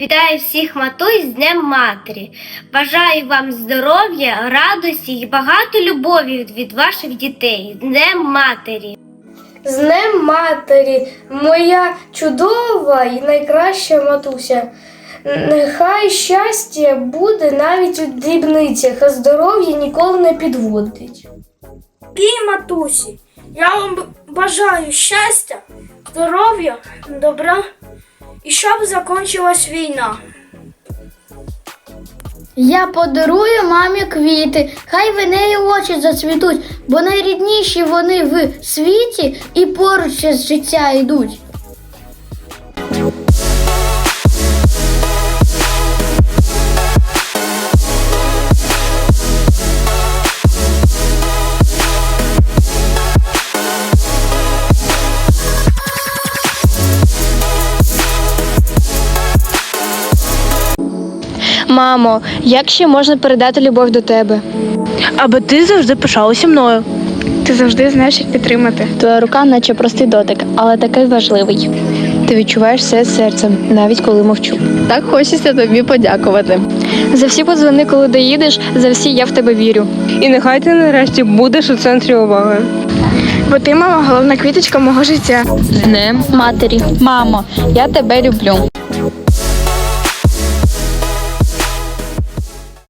Вітаю всіх матусь з Днем Матері. Бажаю вам здоров'я, радості і багато любові від ваших дітей. З Днем Матері. З Днем Матері, моя чудова і найкраща матуся. Нехай щастя буде навіть у дрібницях, а здоров'я ніколи не підводить. Пій, матусі, я вам бажаю щастя, здоров'я, добра і щоб закінчилась війна. Я подарую мамі квіти, хай в неї очі зацвітуть, бо найрідніші вони в світі і поруч з життя йдуть. Мамо, як ще можна передати любов до тебе? аби ти завжди пишалася мною. Ти завжди знаєш, як підтримати. Твоя рука, наче простий дотик, але такий важливий. Ти відчуваєш все серцем, навіть коли мовчу. Так хочеться тобі подякувати. За всі подзвони, коли доїдеш, за всі я в тебе вірю. І нехай ти нарешті будеш у центрі уваги. Бо ти, мама, головна квіточка мого життя. Не матері. Мамо, я тебе люблю.